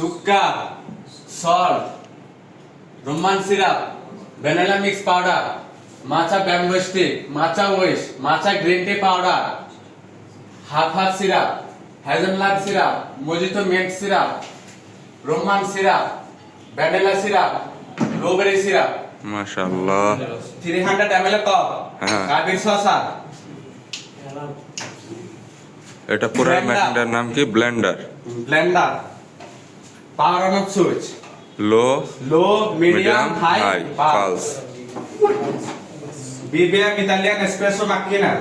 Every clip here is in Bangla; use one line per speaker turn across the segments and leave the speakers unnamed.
Sugar salt roman syrup vanilla mix powder matcha bamboo stick matcha whisk matcha green tea powder half half syrup hazelnut syrup mojito mint syrup roman syrup vanilla syrup blueberry syrup.
মাশাআল্লাহ।
Three hundred M L cup. Kabir শসা।
এটা পুরো. মেশিনটার নাম কি? Blender.
Blender. Power on off switch.
Low
low
medium
high BBM Italian espresso মাকিনা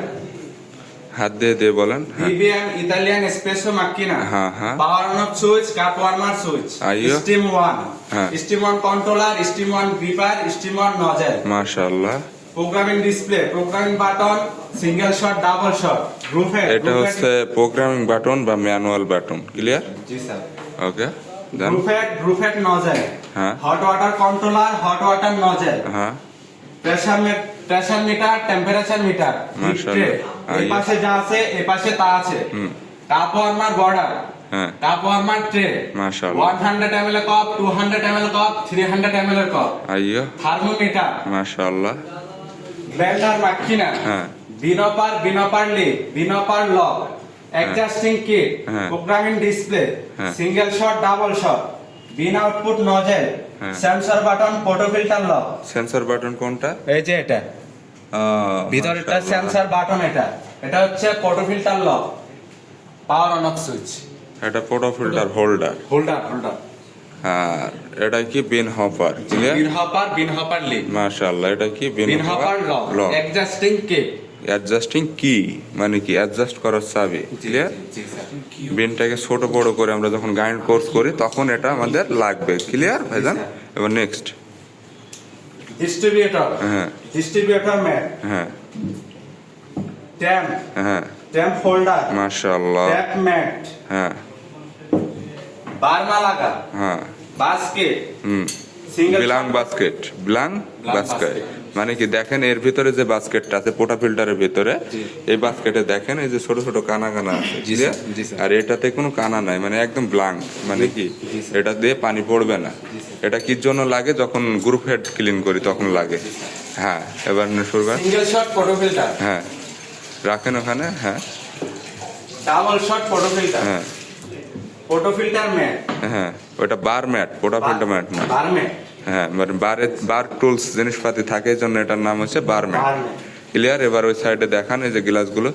হাত দিয়ে দিয়ে বলেন। হ্যাঁ।
বিবিএম ইতালিয়ান এসপ্রেসো
মাকিনা হ্যাঁ
হ্যাঁ। Power on off switch cup warmer
switch.
Steam wand.
হ্যাঁ।
Steam wand controller steam wand gripper steam wand nozzle.
মাশাআল্লাহ।
Programming display programming button single shot double shot গ্রুপে
এটা হচ্ছে প্রোগ্রামিং বাটন বা ম্যানুয়াল বাটন। ক্লিয়ার?
জি sir.
Okay.
Roof head nozzle.
हाँ.
Hot water controller, hot
হ্যাঁ
pressure pressure meter temperature meter. এই পাশে যা আছে এ পাশে তা আছে। কাপ ওয়ার্মার বর্ডার
হ্যাঁ
কাপ ওয়ার্মার ট্রে
মাশাআল্লাহ।
100 ml cup 200 ml cup 300 ml cup
আইয়ো
থার্মোমিটার
মাশাআল্লাহ
ব্লেন্ডার মাকিনা
হ্যাঁ
bean hopper bean hopper lid bean hopper lock adjusting kit
হ্যাঁ।
প্রোগ্রামিং ডিসপ্লে
হ্যাঁ।
Single shot double shot bean output nozzle
হ্যাঁ।
Sensor button photo filter lock.
Sensor button কোনটা?
এই যে এটা। ভিতরেরটা
মাশাআল্লাহ।
সেন্সর বাটন এটা। এটা হচ্ছে photo filter lock power on off switch.
এটা photo filter holder.
Holder holder.
আর এটা কি bean hopper?
Bean hopper bean hopper lid
মাশাআল্লাহ এটা কি bean
bean hopper lock. Adjusting cap
adjusting কি মানে কি? অ্যাডজাস্ট করার চাবি ক্লিয়ার বিনটাকে ছোট বড় করে আমরা যখন গাইড কোর্স করি তখন এটা আমাদের লাগবে। ক্লিয়ার ভাইজান? এবার নেক্সট
ডিস্ট্রিবিউটর
হ্যাঁ।
ডিস্ট্রিবিউটর ম্যাট
হ্যাঁ।
ট্যাম্প
হ্যাঁ।
ট্যাম্প হোল্ডার
মাশাআল্লাহ।
ট্যাপ ম্যাট
হ্যাঁ।
বারমা লাগা
হ্যাঁ।
Basket
hmm.
সিঙ্গেল
বিলাং বাস্কেট বিলাং বাস্কেট মানে কি দেখেন এর ভিতরে যে বাস্কেটটা আছে পোটা ফিল্টারের ভিতরে এই বাস্কেটে দেখেন এই যে ছোট ছোট কানা কানা আছে। আর এটাতে কোনো কানা নাই মানে একদম ব্লাঙ্ক মানে কি? এটা দিয়ে পানি পড়বে না। এটা কি জন্য লাগে? যখন গ্রুপ হেড ক্লিন করি তখন লাগে। হ্যাঁ এবার শুরু
ফটো
হ্যাঁ। রাখেন ওখানে হ্যাঁ।
ডাবল শট ফটো ফিল্টার
হ্যাঁ।
ফটো ফিল্টার ম্যাট
হ্যাঁ ওটা bar mat portafilter mat না।
বার ম্যাট
হ্যাঁ মানে বারে বার টুলস জিনিসপাতি থাকে এই জন্য এটার নাম হচ্ছে bar mat.
Bar mat.
Clear এবার ওই সাইডে দেখান এই যে গ্লাসগুলো।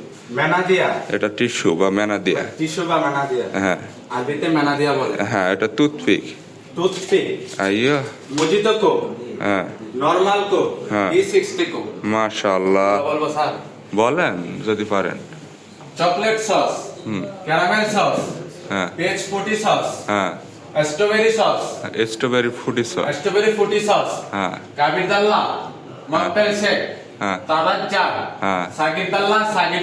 এটা টিস্যু বা মেনা দিয়া
টিস্যু বা
হ্যাঁ।
আরবিতে বলে।
হ্যাঁ এটা টুথপিক
টুথপিক
আইয়ো।
মজিতো কো
হ্যাঁ।
নরমাল কো
হ্যাঁ।
ই সিক্সটি কো
মাশাআল্লাহ।
বলব স্যার?
বলেন যদি পারেন।
Chocolate sauce.
হুম।
Caramel sauce.
হ্যাঁ।
Page sauce.
হ্যাঁ।
Strawberry sauce
strawberry fruity sauce
strawberry fruity sauce
হ্যাঁ
কাবির দাল্লা মকটেল শেক
হ্যাঁ। হ্যাঁ।
দাল্লা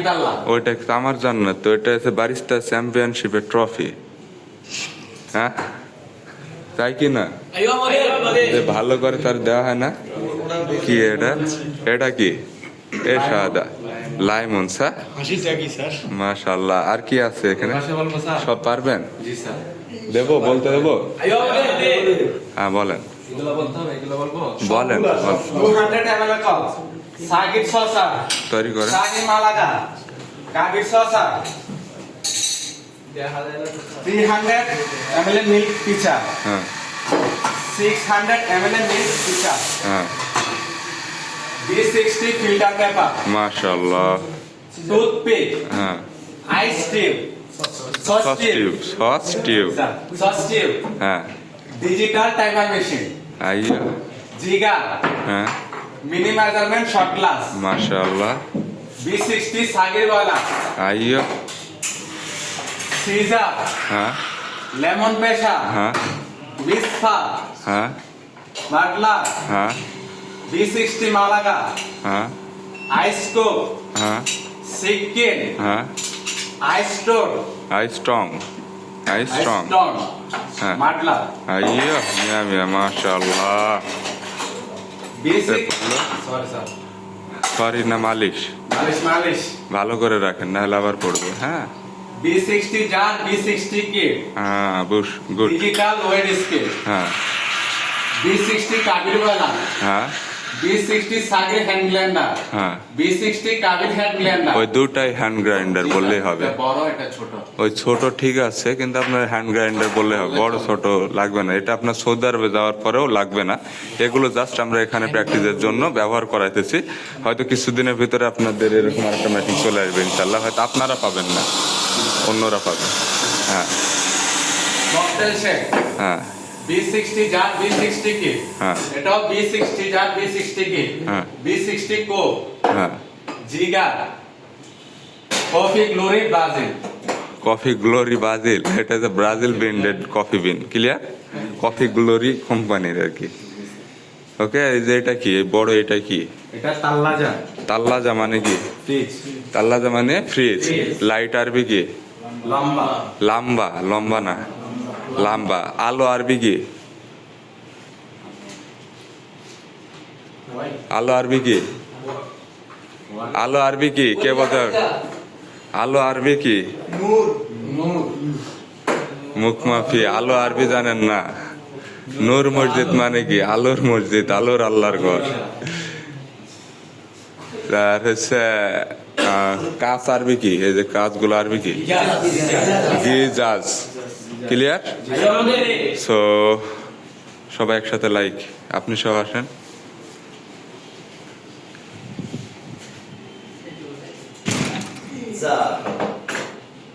দাল্লা
ওইটা আমার জান্নাত তো এটা বারিস্তা চ্যাম্পিয়নশিপের ট্রফি হ্যাঁ? তাই কি না? যে ভালো করে তার দেওয়া হয় না কি এটা? এটা কি? এ সাদা। লাইমন স্যার? মাশাল্লাহ আর কি আছে এখানে?
ভাষা বলব স্যার?
সব পারবেন?
জি স্যার।
দেবো বলতে দেবো? হ্যাঁ বলেন। বলেন বল।
200 ml কাপ সাকির সসা
তৈরি করেন।
সাকির মালাগা কাবির সসা 300 ml milk pitcher 600 ml milk pitcher B60 filter paper
মাশাল্লাহ
টুথপিক
হ্যাঁ।
Ice tube sauce tube
sauce tube
sauce tube
হ্যাঁ
ডিজিটাল টাইমার মেশিন
আইয়া
জিগা
হ্যাঁ
মিনি মেজারমেন্ট শট গ্লাস
মাশাল্লাহ
B60 সাগিরওয়ালা
আইয়া
সিজার
হ্যাঁ
লেমন পেশা
হ্যাঁ
মিসফা
হ্যাঁ
বাটলা
হ্যাঁ
B60 মালাগা
হ্যাঁ
আইসকোপ
হ্যাঁ
সিকিন
হ্যাঁ আই স্ট্রং আই স্ট্রং
আইস্টন
হ্যাঁ
মাডলা
আইয়া মিয়া মিয়া মাশাল্লাহ
B6
বলল?
সরি স্যার
সরি না মালিশ
মালিশ মালিশ
ভালো করে রাখেন নাহলে আবার পড়বে হ্যাঁ
B sixty jar B sixty kit
হ্যাঁ বুশ গুড
ডিজিটাল ওয়েট স্কেল
হ্যাঁ
বি সিক্সটি কাবিরওয়ালা
হ্যাঁ
সাগের হ্যান্ড
হ্যাঁ।
কাবির হ্যান্ড
ওই দুটাই হ্যান্ড গ্রাইন্ডার বললেই হবে।
বড় এটা ছোট।
ওই ছোট ঠিক আছে কিন্তু আপনার হ্যান্ড গ্রাইন্ডার বললে হবে। বড় ছোট লাগবে না। এটা আপনার সৌদি আরবে যাওয়ার পরেও লাগবে না। এগুলো জাস্ট আমরা এখানে প্র্যাকটিসের জন্য ব্যবহার করাইতেছি। হয়তো কিছুদিনের ভিতরে আপনাদের এরকম একটা মেশিন চলে আসবে ইনশাল্লাহ হয়তো আপনারা পাবেন না অন্যরা পাবে। হ্যাঁ। হ্যাঁ।
B sixty jar B sixty kit
হ্যাঁ।
এটাও B sixty jar B sixty kit
হ্যাঁ।
বি সিক্সটি কো?
হ্যাঁ।
Coffee glory Brazil.
Coffee glory Brazil. এটা যে Brazil branded coffee bean. Clear coffee glory কোম্পানির আর কি। ওকে এই যে এটা কি? বড় এটা কি?
এটা তাল্লাজা।
তাল্লাজা মানে কি?
ফ্রিজ
তাল্লাজা মানে ফ্রিজ
Fridge.
লাইট আরবি কি?
লম্বা।
লাম্বা। লম্বা না। লাম্বা, আলো আরবি কি? আলো আরবি কি? আলো আরবি কি? কে বলতে আলো আরবি কি? মুখ মাফি আলো আরবি জানেন না। নূর মসজিদ মানে কি? আলোর মসজিদ, আলোর আল্লাহর ঘর। আর হচ্ছে কাজ আরবি কি? এই যে কাজগুলো আরবি কি? গিজাজ ক্লিয়ার সো সবাই একসাথে লাইক আপনি সব আসেন?